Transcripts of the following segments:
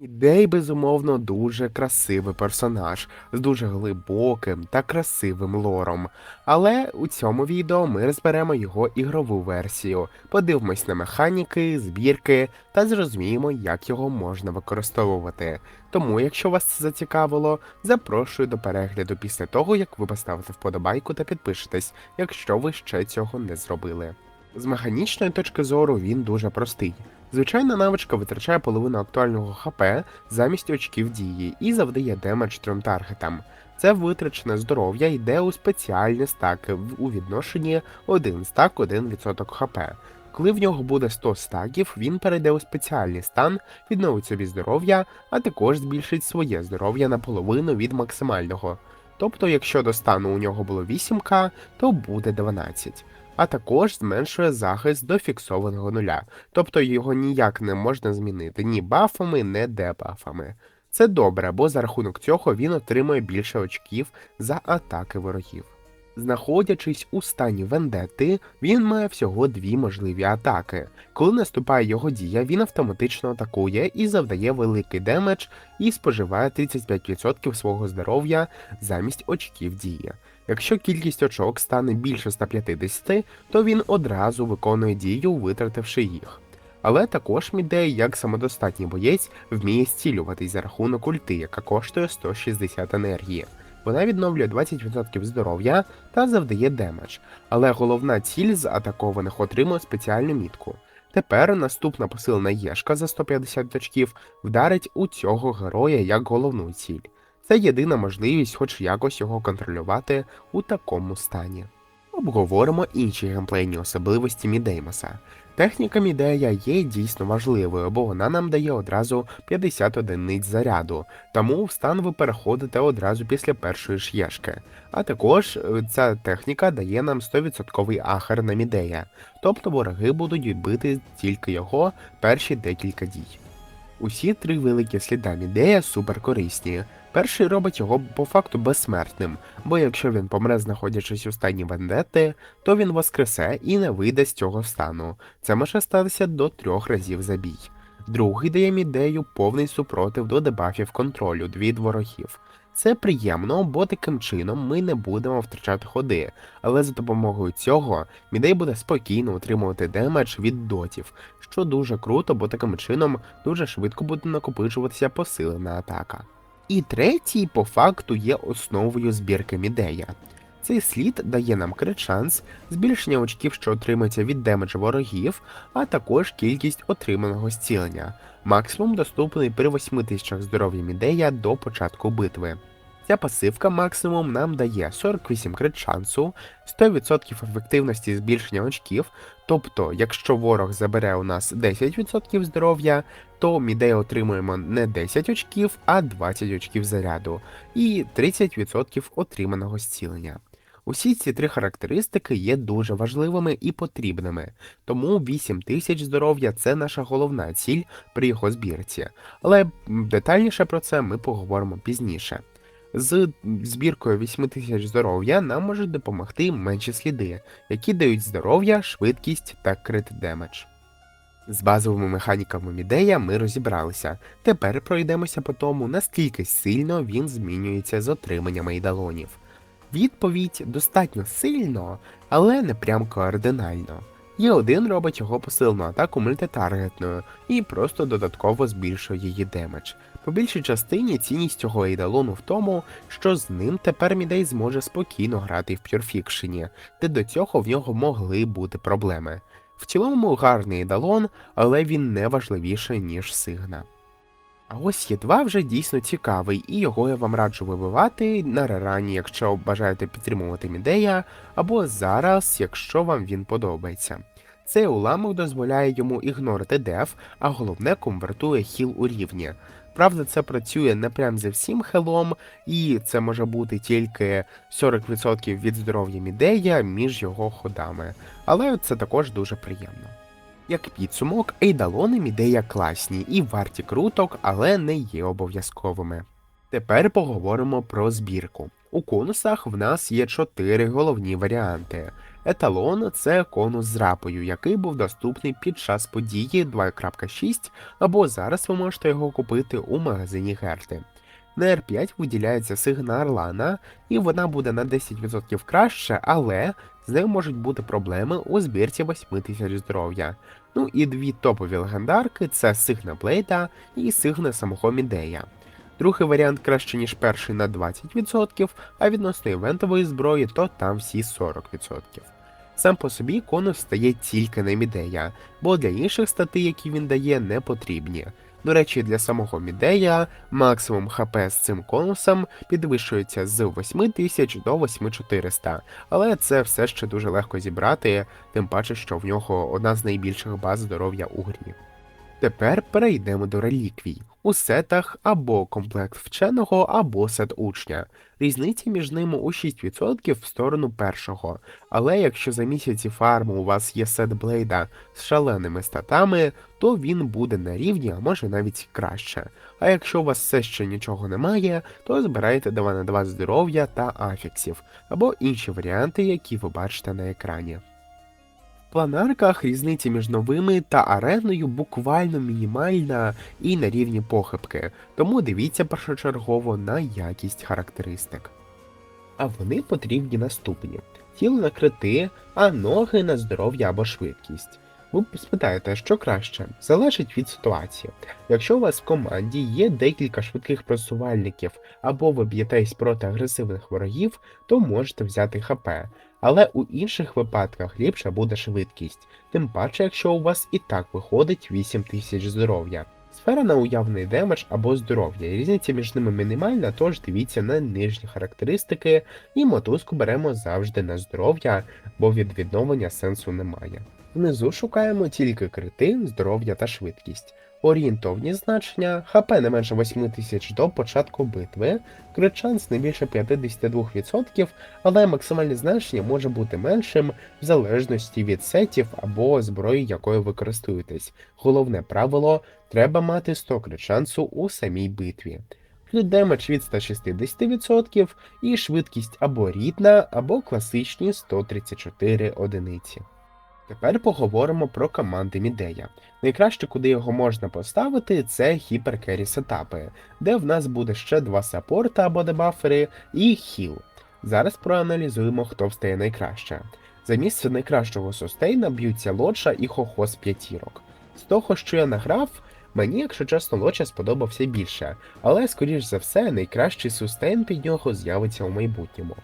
Ідей, безумовно, дуже красивий персонаж з дуже глибоким та красивим лором. Але у цьому відео ми розберемо його ігрову версію, подивимось на механіки, збірки та зрозуміємо, як його можна використовувати. Тому, якщо вас це зацікавило, запрошую до перегляду після того, як ви поставите вподобайку та підпишетесь, якщо ви ще цього не зробили. З механічної точки зору він дуже простий. Звичайна навичка витрачає половину актуального ХП замість очків дії і завдає демедж трьом таргетам. Це витрачене здоров'я йде у спеціальні стаки у відношенні 1 стак 1% ХП. Коли в нього буде 100 стаків, він перейде у спеціальний стан, відновить собі здоров'я, а також збільшить своє здоров'я наполовину від максимального. Тобто, якщо до стану у нього було 8к, то буде 12 а також зменшує захист до фіксованого нуля, тобто його ніяк не можна змінити ні бафами, ні дебафами. Це добре, бо за рахунок цього він отримує більше очків за атаки ворогів. Знаходячись у стані вендети, він має всього дві можливі атаки. Коли наступає його дія, він автоматично атакує і завдає великий демедж і споживає 35% свого здоров'я замість очків дії. Якщо кількість очок стане більше 150, то він одразу виконує дію, витративши їх. Але також Мідей, як самодостатній боєць, вміє зцілюватись за рахунок ульти, яка коштує 160 енергії. Вона відновлює 20% здоров'я та завдає демедж, але головна ціль з атакованих отримує спеціальну мітку. Тепер наступна посилена єшка за 150 очків вдарить у цього героя як головну ціль. Це єдина можливість хоч якось його контролювати у такому стані. Обговоримо інші геймплейні особливості Мідеймоса. Техніка Мідея є дійсно важливою, бо вона нам дає одразу 50 одиниць заряду, тому в стан ви переходите одразу після першої шєшки. А також е, ця техніка дає нам 100% ахер на Мідея, тобто вороги будуть бити тільки його перші декілька дій. Усі три великі сліда Мідея суперкорисні. Перший робить його по факту безсмертним, бо якщо він помре, знаходячись у стані вендети, то він воскресе і не вийде з цього стану. Це може статися до трьох разів за бій. Другий дає Мідею повний супротив до дебафів контролю від ворогів. Це приємно, бо таким чином ми не будемо втрачати ходи, але за допомогою цього Мідей буде спокійно утримувати демедж від дотів, що дуже круто, бо таким чином дуже швидко буде накопичуватися посилена атака. І третій, по факту, є основою збірки Мідея. Цей слід дає нам крит шанс, збільшення очків, що отримується від демеджу ворогів, а також кількість отриманого зцілення. Максимум доступний при 8000 здоров'я Мідея до початку битви. Ця пасивка максимум нам дає 48 крит шансу, 100% ефективності збільшення очків, тобто, якщо ворог забере у нас 10% здоров'я, то Мідей отримуємо не 10 очків, а 20 очків заряду і 30% отриманого зцілення. Усі ці три характеристики є дуже важливими і потрібними, тому 8 тисяч здоров'я це наша головна ціль при його збірці. Але детальніше про це ми поговоримо пізніше. З збіркою 8 тисяч здоров'я нам можуть допомогти менші сліди, які дають здоров'я, швидкість та крит демедж. З базовими механіками Мідея ми розібралися. Тепер пройдемося по тому, наскільки сильно він змінюється з отриманням ейдалонів. Відповідь достатньо сильно, але не прям кардинально. Є один робить його посилену атаку мультитаргетною і просто додатково збільшує її демедж. По більшій частині цінність цього ейдалону в тому, що з ним тепер Мідей зможе спокійно грати в пюрфікшені, де до цього в нього могли бути проблеми. В цілому гарний ейдалон, але він не важливіший, ніж Сигна. А ось є два вже дійсно цікавий, і його я вам раджу вибивати на рерані, якщо бажаєте підтримувати Мідея, або зараз, якщо вам він подобається. Цей уламок дозволяє йому ігнорити деф, а головне конвертує хіл у рівні. Правда, це працює не прям за всім хелом, і це може бути тільки 40% від здоров'я Мідея між його ходами, але це також дуже приємно. Як підсумок, ейдалони Мідея класні і варті круток, але не є обов'язковими. Тепер поговоримо про збірку. У конусах в нас є чотири головні варіанти: Еталон це конус з рапою, який був доступний під час події 2.6, або зараз ви можете його купити у магазині Герти. На R5 виділяється сигна Орлана, і вона буде на 10% краще, але з нею можуть бути проблеми у збірці 8000 здоров'я. Ну і дві топові легендарки це Сигна Блейда і Сигна самого Мідея. Другий варіант краще, ніж перший на 20%, а відносно івентової зброї, то там всі 40%. Сам по собі конус стає тільки на Мідея, бо для інших статей, які він дає, не потрібні. До речі, для самого Мідея максимум ХП з цим конусом підвищується з 8000 до 8400, але це все ще дуже легко зібрати, тим паче, що в нього одна з найбільших баз здоров'я у грі. Тепер перейдемо до реліквій. У сетах або комплект вченого, або сет учня. Різниця між ними у 6% в сторону першого. Але якщо за місяці фарму у вас є сет блейда з шаленими статами, то він буде на рівні, а може навіть краще. А якщо у вас все ще нічого немає, то збирайте 2 на 2 здоров'я та афіксів, або інші варіанти, які ви бачите на екрані. Планарках різниця між новими та ареною буквально мінімальна і на рівні похибки, тому дивіться першочергово на якість характеристик. А вони потрібні наступні: тіло на крити, а ноги на здоров'я або швидкість. Ви спитаєте, що краще? Залежить від ситуації. Якщо у вас в команді є декілька швидких просувальників або ви б'єтесь проти агресивних ворогів, то можете взяти ХП. Але у інших випадках ліпша буде швидкість, тим паче, якщо у вас і так виходить 8000 здоров'я. Сфера на уявний демедж або здоров'я, різниця між ними мінімальна, тож дивіться на нижні характеристики, і мотузку беремо завжди на здоров'я, бо від відновлення сенсу немає. Внизу шукаємо тільки крити, здоров'я та швидкість. Орієнтовні значення, ХП не менше 8000 до початку битви, крит шанс не більше 52%, але максимальне значення може бути меншим в залежності від сетів або зброї, якою ви користуєтесь. Головне правило треба мати 100 крит шансу у самій битві. Крит демедж від 160% і швидкість або рідна, або класичні 134 одиниці. Тепер поговоримо про команди Мідея. Найкраще, куди його можна поставити, це гіперкері сетапи, де в нас буде ще два саппорта або дебафери і хіл. Зараз проаналізуємо, хто встає найкраще. За місце найкращого сустейна б'ються лоча і хохо з п'ятірок. З того, що я награв, мені, якщо чесно, лоча сподобався більше, але, скоріш за все, найкращий сустейн під нього з'явиться у майбутньому.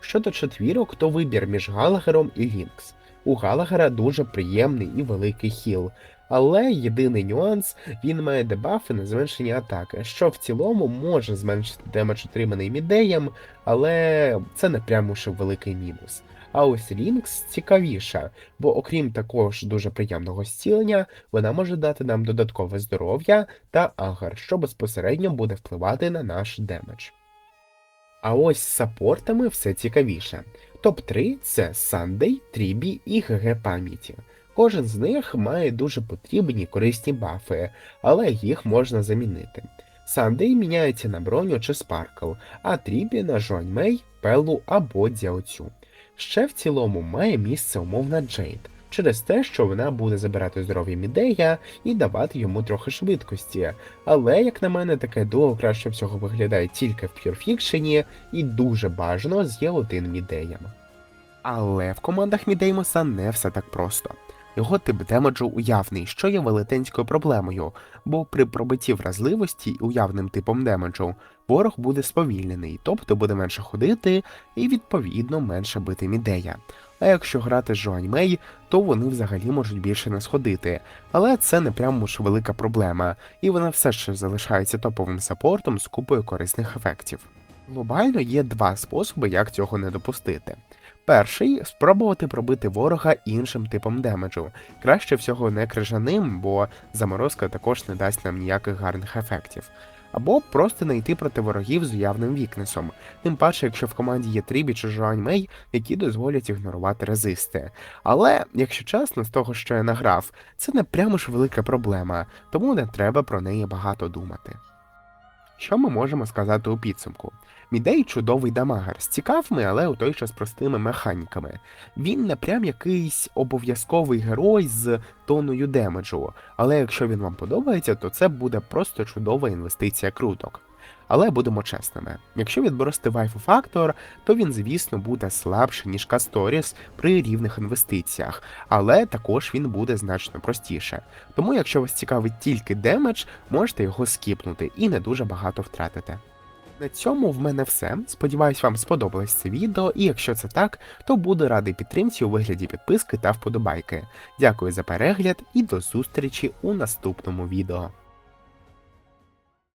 Щодо четвірок, то вибір між Галагером і Лінкс. У Галагера дуже приємний і великий хіл, але єдиний нюанс він має дебафи на зменшення атаки, що в цілому може зменшити демедж отриманий мідеєм, але це не прямо уж великий мінус. А ось Рінкс цікавіша, бо окрім такого ж дуже приємного зцілення, вона може дати нам додаткове здоров'я та агар, що безпосередньо буде впливати на наш демедж. А ось з саппортами все цікавіше. Топ-3 це Сандей, Трібі і ГГ пам'яті. Кожен з них має дуже потрібні корисні бафи, але їх можна замінити. Сандей міняється на броню чи спаркл, а Трібі на Жуаньмей, Пелу або Дзяоцю. Ще в цілому має місце умовна Джейд, через те, що вона буде забирати здоров'я Мідея і давати йому трохи швидкості. Але, як на мене, таке дуо краще всього виглядає тільки в Пюрфікшені і дуже бажано з Є1 Мідеєм. Але в командах Мідеймоса не все так просто. Його тип демеджу уявний, що є велетенською проблемою, бо при пробитті вразливості уявним типом демеджу ворог буде сповільнений, тобто буде менше ходити і відповідно менше бити мідея. А якщо грати з Жуаньмей, то вони взагалі можуть більше не сходити. Але це не прямо ж велика проблема, і вона все ще залишається топовим саппортом з купою корисних ефектів. Глобально є два способи, як цього не допустити. Перший спробувати пробити ворога іншим типом демеджу. Краще всього не крижаним, бо заморозка також не дасть нам ніяких гарних ефектів. Або просто не йти проти ворогів з уявним вікнесом, тим паче, якщо в команді є Трібі чи Жуань Мей, які дозволять ігнорувати резисти. Але, якщо чесно, з того, що я награв, це не прямо ж велика проблема, тому не треба про неї багато думати. Що ми можемо сказати у підсумку? Мідей чудовий дамагер з цікавими, але у той час простими механіками. Він не прям якийсь обов'язковий герой з тоною демеджу, але якщо він вам подобається, то це буде просто чудова інвестиція круток. Але будемо чесними, якщо відбросити вайфу фактор, то він, звісно, буде слабше, ніж Касторіс при рівних інвестиціях, але також він буде значно простіше. Тому, якщо вас цікавить тільки демедж, можете його скіпнути і не дуже багато втратите. На цьому в мене все. Сподіваюсь, вам сподобалось це відео, і якщо це так, то буду радий підтримці у вигляді підписки та вподобайки. Дякую за перегляд і до зустрічі у наступному відео.